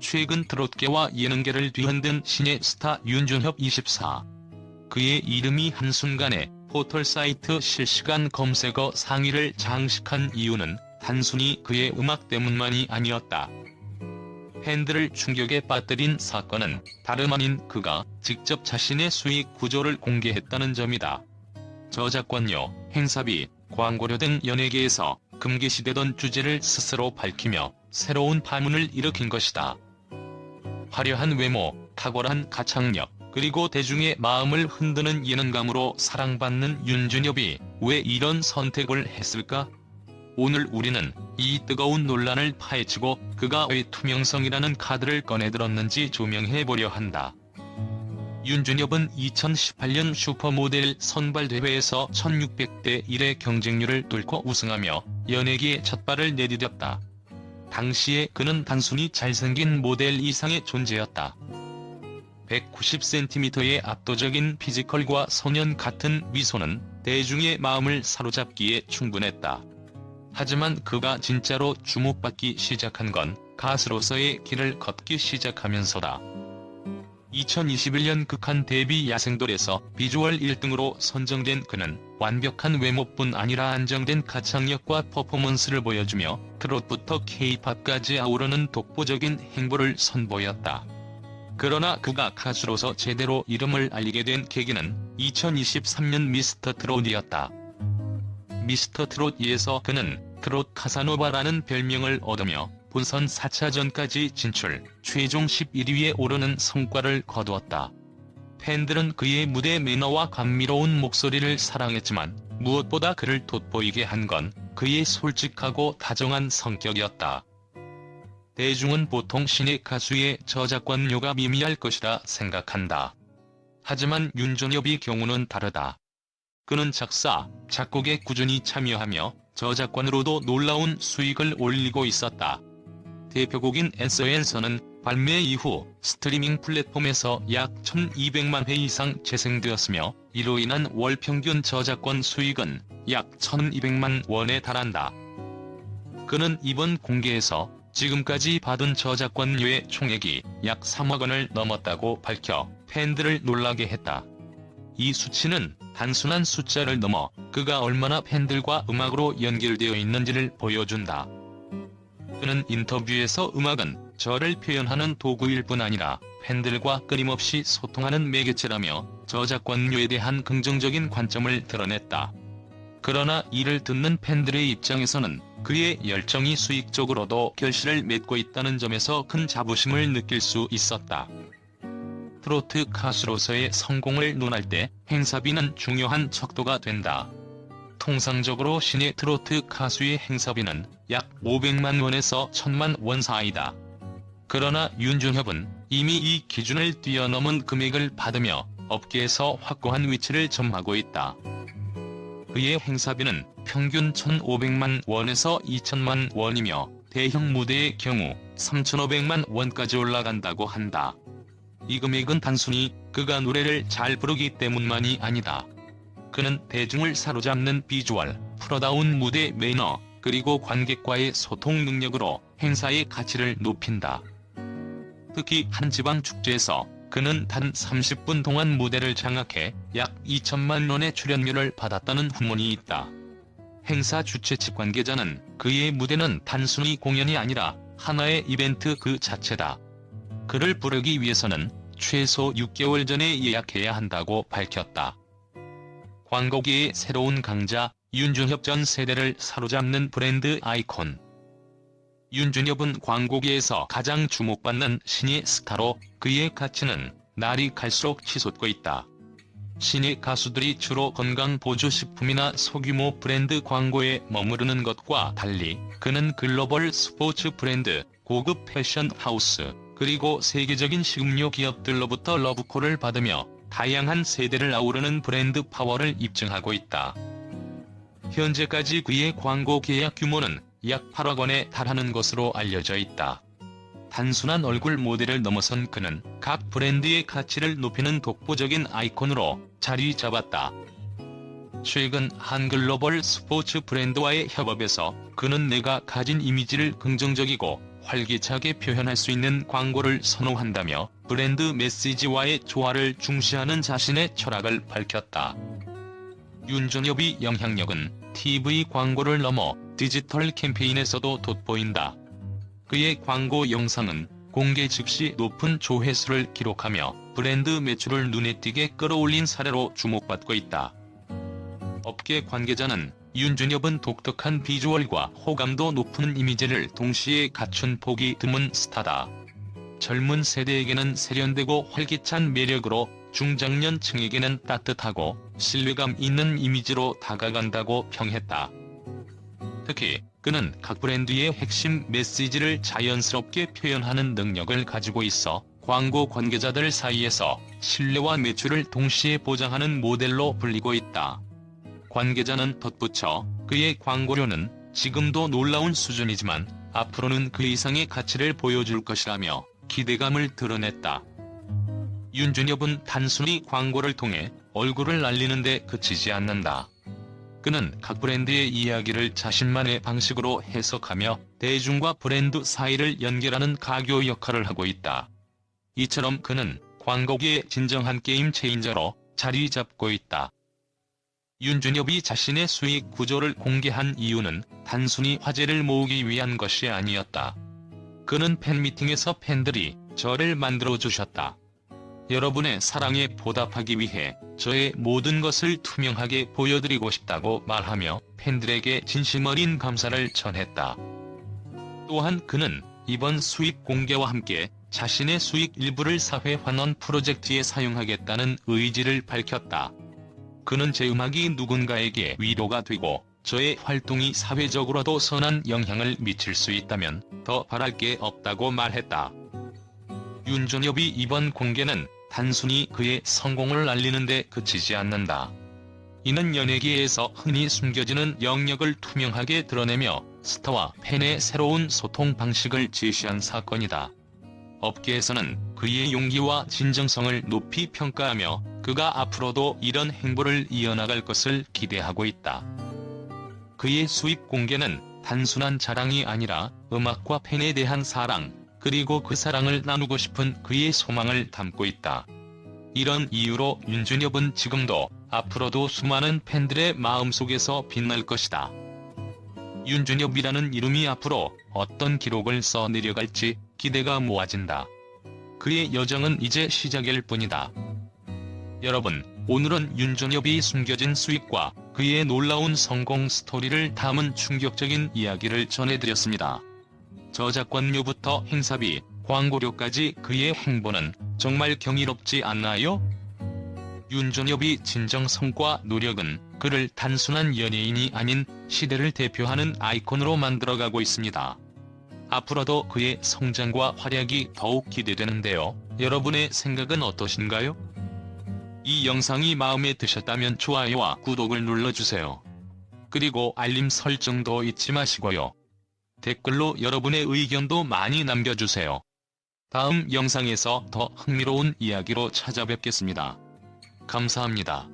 최근 트롯계와 예능계를 뒤흔든 신의 스타 윤준협 24. 그의 이름이 한순간에 포털 사이트 실시간 검색어 상위를 장식한 이유는 단순히 그의 음악 때문만이 아니었다. 팬들을 충격에 빠뜨린 사건은 다름 아닌 그가 직접 자신의 수익 구조를 공개했다는 점이다. 저작권료, 행사비, 광고료 등 연예계에서 금기시되던 주제를 스스로 밝히며 새로운 파문을 일으킨 것이다. 화려한 외모, 탁월한 가창력, 그리고 대중의 마음을 흔드는 예능감으로 사랑받는 윤준엽이 왜 이런 선택을 했을까? 오늘 우리는 이 뜨거운 논란을 파헤치고 그가 왜 투명성이라는 카드를 꺼내들었는지 조명해 보려 한다. 윤준엽은 2018년 슈퍼모델 선발대회에서 1600대 1의 경쟁률을 뚫고 우승하며 연예계에 첫 발을 내디뎠다. 당시에 그는 단순히 잘생긴 모델 이상의 존재였다. 190cm의 압도적인 피지컬과 소년 같은 미소는 대중의 마음을 사로잡기에 충분했다. 하지만 그가 진짜로 주목받기 시작한 건 가수로서의 길을 걷기 시작하면서다. 2021년 극한 데뷔 야생돌에서 비주얼 1등으로 선정된 그는 완벽한 외모뿐 아니라 안정된 가창력과 퍼포먼스를 보여주며 트롯부터 케이팝까지 아우르는 독보적인 행보를 선보였다. 그러나 그가 가수로서 제대로 이름을 알리게 된 계기는 2023년 미스터 트롯이었다. 미스터 트롯 2에서 그는 트롯 카사노바라는 별명을 얻으며 본선 4차전까지 진출, 최종 11위에 오르는 성과를 거두었다. 팬들은 그의 무대 매너와 감미로운 목소리를 사랑했지만 무엇보다 그를 돋보이게 한 건 그의 솔직하고 다정한 성격이었다. 대중은 보통 신의 가수의 저작권료가 미미할 것이라 생각한다. 하지만 윤준엽의 경우는 다르다. 그는 작사, 작곡에 꾸준히 참여하며 저작권으로도 놀라운 수익을 올리고 있었다. 대표곡인 SOL서는 발매 이후 스트리밍 플랫폼에서 약 1200만 회 이상 재생되었으며 이로 인한 월 평균 저작권 수익은 약 1200만 원에 달한다. 그는 이번 공개에서 지금까지 받은 저작권료의 총액이 약 3억 원을 넘었다고 밝혀 팬들을 놀라게 했다. 이 수치는 단순한 숫자를 넘어 그가 얼마나 팬들과 음악으로 연결되어 있는지를 보여준다. 그는 인터뷰에서 음악은 저를 표현하는 도구일 뿐 아니라 팬들과 끊임없이 소통하는 매개체라며 저작권료에 대한 긍정적인 관점을 드러냈다. 그러나 이를 듣는 팬들의 입장에서는 그의 열정이 수익적으로도 결실을 맺고 있다는 점에서 큰 자부심을 느낄 수 있었다. 트로트 가수로서의 성공을 논할 때 행사비는 중요한 척도가 된다. 통상적으로 신의 트로트 가수의 행사비는 약 500만 원에서 1000만 원 사이다. 그러나 윤준협은 이미 이 기준을 뛰어넘은 금액을 받으며 업계에서 확고한 위치를 점하고 있다. 그의 행사비는 평균 1,500만 원에서 2천만 원이며 대형 무대의 경우 3,500만 원까지 올라간다고 한다. 이 금액은 단순히 그가 노래를 잘 부르기 때문만이 아니다. 그는 대중을 사로잡는 비주얼, 프로다운 무대 매너, 그리고 관객과의 소통 능력으로 행사의 가치를 높인다. 특히 한 지방 축제에서 그는 단 30분 동안 무대를 장악해 약 2천만 원의 출연료를 받았다는 후문이 있다. 행사 주최 측 관계자는 그의 무대는 단순히 공연이 아니라 하나의 이벤트 그 자체다. 그를 부르기 위해서는 최소 6개월 전에 예약해야 한다고 밝혔다. 광고계의 새로운 강자 윤준협 전 세대를 사로잡는 브랜드 아이콘. 윤준협은 광고계에서 가장 주목받는 신의 스타로 그의 가치는 날이 갈수록 치솟고 있다. 신의 가수들이 주로 건강 보조식품이나 소규모 브랜드 광고에 머무르는 것과 달리 그는 글로벌 스포츠 브랜드, 고급 패션 하우스, 그리고 세계적인 식음료 기업들로부터 러브콜을 받으며 다양한 세대를 아우르는 브랜드 파워를 입증하고 있다. 현재까지 그의 광고 계약 규모는 약 8억 원에 달하는 것으로 알려져 있다. 단순한 얼굴 모델을 넘어선 그는 각 브랜드의 가치를 높이는 독보적인 아이콘으로 자리 잡았다. 최근 한 글로벌 스포츠 브랜드와의 협업에서 그는 내가 가진 이미지를 긍정적이고 활기차게 표현할 수 있는 광고를 선호한다며 브랜드 메시지와의 조화를 중시하는 자신의 철학을 밝혔다. 윤준엽의 영향력은 TV 광고를 넘어 디지털 캠페인에서도 돋보인다. 그의 광고 영상은 공개 즉시 높은 조회수를 기록하며 브랜드 매출을 눈에 띄게 끌어올린 사례로 주목받고 있다. 업계 관계자는 윤준엽은 독특한 비주얼과 호감도 높은 이미지를 동시에 갖춘 보기 드문 스타다. 젊은 세대에게는 세련되고 활기찬 매력으로 중장년층에게는 따뜻하고 신뢰감 있는 이미지로 다가간다고 평했다. 특히 그는 각 브랜드의 핵심 메시지를 자연스럽게 표현하는 능력을 가지고 있어 광고 관계자들 사이에서 신뢰와 매출을 동시에 보장하는 모델로 불리고 있다. 관계자는 덧붙여 그의 광고료는 지금도 놀라운 수준이지만 앞으로는 그 이상의 가치를 보여줄 것이라며 기대감을 드러냈다. 윤준엽은 단순히 광고를 통해 얼굴을 날리는데 그치지 않는다. 그는 각 브랜드의 이야기를 자신만의 방식으로 해석하며 대중과 브랜드 사이를 연결하는 가교 역할을 하고 있다. 이처럼 그는 광고계의 진정한 게임 체인저로 자리 잡고 있다. 윤준엽이 자신의 수익 구조를 공개한 이유는 단순히 화제를 모으기 위한 것이 아니었다. 그는 팬미팅에서 팬들이 저를 만들어주셨다. 여러분의 사랑에 보답하기 위해 저의 모든 것을 투명하게 보여드리고 싶다고 말하며 팬들에게 진심 어린 감사를 전했다. 또한 그는 이번 수익 공개와 함께 자신의 수익 일부를 사회 환원 프로젝트에 사용하겠다는 의지를 밝혔다. 그는 제 음악이 누군가에게 위로가 되고 저의 활동이 사회적으로도 선한 영향을 미칠 수 있다면 더 바랄 게 없다고 말했다. 윤준엽이 이번 공개는 단순히 그의 성공을 알리는데 그치지 않는다. 이는 연예계에서 흔히 숨겨지는 영역을 투명하게 드러내며 스타와 팬의 새로운 소통 방식을 제시한 사건이다. 업계에서는 그의 용기와 진정성을 높이 평가하며 그가 앞으로도 이런 행보를 이어나갈 것을 기대하고 있다. 그의 수입 공개는 단순한 자랑이 아니라 음악과 팬에 대한 사랑, 그리고 그 사랑을 나누고 싶은 그의 소망을 담고 있다. 이런 이유로 윤준엽은 지금도 앞으로도 수많은 팬들의 마음속에서 빛날 것이다. 윤준엽이라는 이름이 앞으로 어떤 기록을 써 내려갈지 기대가 모아진다. 그의 여정은 이제 시작일 뿐이다. 여러분, 오늘은 윤준엽이 숨겨진 수익과 그의 놀라운 성공 스토리를 담은 충격적인 이야기를 전해드렸습니다. 저작권료부터 행사비, 광고료까지 그의 행보는 정말 경이롭지 않나요? 윤준엽이 진정 성과 노력은 그를 단순한 연예인이 아닌 시대를 대표하는 아이콘으로 만들어가고 있습니다. 앞으로도 그의 성장과 활약이 더욱 기대되는데요. 여러분의 생각은 어떠신가요? 이 영상이 마음에 드셨다면 좋아요와 구독을 눌러주세요. 그리고 알림 설정도 잊지 마시고요. 댓글로 여러분의 의견도 많이 남겨주세요. 다음 영상에서 더 흥미로운 이야기로 찾아뵙겠습니다. 감사합니다.